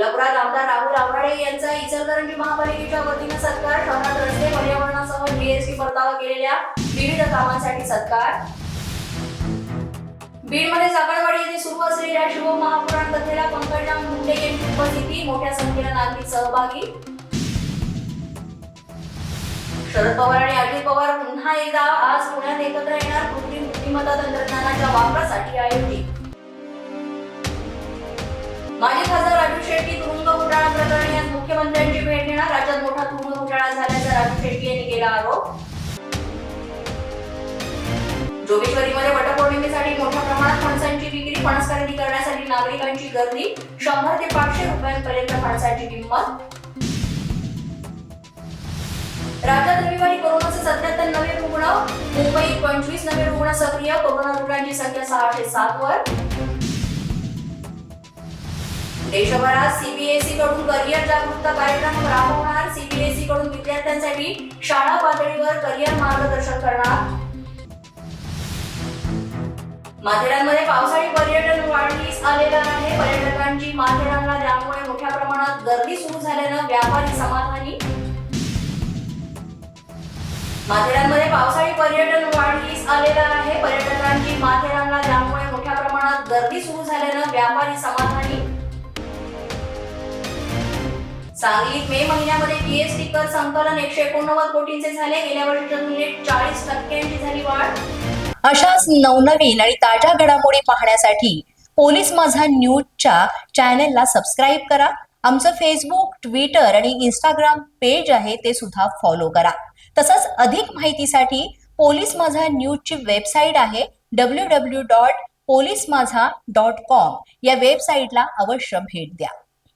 कोल्हापुरात आमदार राहुल आव्हाडे यांचा इचलकरंजी महापालिकेच्या वतीनं सत्कार शहरात रस्ते पर्यावरणासह जीएसटी परतावा केलेल्या विविध कामांसाठी सत्कार. बीडमध्ये साखळवाडी येथे सुरू असलेल्या शिवमहापुराण कथेला पंकजराम मुंडे यांची उपस्थिती मोठ्या संख्येने नागरिक सहभागी. शरद पवार आणि अजित पवार पुन्हा एकदा आज पुण्यात एकत्र येणार कृत्रिम बुद्धिमत्ता तंत्रज्ञानाच्या वापरासाठी आयोजित. घोटाळा झाल्याचा शेट्टी यांनी केला आरोप जोगेश्वरीमध्ये वटपौर्णिमेसाठी मोठ्या प्रमाणात फणसांची विक्री फणस खरेदी करण्यासाठी नागरिकांची गर्दी. शंभर ते पाचशे रुपयांपर्यंत फणसाची किंमत. राज्यात रविवारी कोरोनाचे सत्याहत्तर नवे रुग्ण मुंबईत पंचवीस नवे रुग्ण सक्रिय कोरोना रुग्णांची संख्या सहाशे सात वर. देशभरात सीबीएसई कडून करिअर जागरूकता कार्यक्रम राबवणार सीबीएसई कडून विद्यार्थ्यांसाठी शाळा पातळीवर करिअर मार्गदर्शन करणार. माथेरानमध्ये पावसाळी पर्यटन वाढीस आलेलं आहे. पर्यटकांची माथेरानला त्यामुळे मोठ्या प्रमाणात गर्दी सुरू झाल्यानं व्यापारी समाधानी. माथेरानमध्ये पावसाळी पर्यटन वाढीस आलेलं आहे. पर्यटकांची माथेरानला त्यामुळे मोठ्या प्रमाणात गर्दी सुरू झाल्यानं व्यापारी समाधानी. सांगलीत मे महिन्यामध्ये जीएसटी कर संकलन. एकशे एकोणनव्वद कोटींचे झाले. गेल्या वर्षीच्या तुलनेत चाळीस टक्क्यांची झाली वाढ. अशाच नवनवीन आणि ताज्या घडामोडी पाहण्यासाठी पोलीस माझा न्यूजच्या चॅनेलला सबस्क्राईब करा. आमचं फेसबुक ट्विटर आणि इंस्टाग्राम पेज आहे ते सुद्धा फॉलो करा. तसंच अधिक माहितीसाठी पोलीस माझा न्यूजची वेबसाईट आहे W W dot police Majha dot com या वेबसाईटला अवश्य भेट द्या.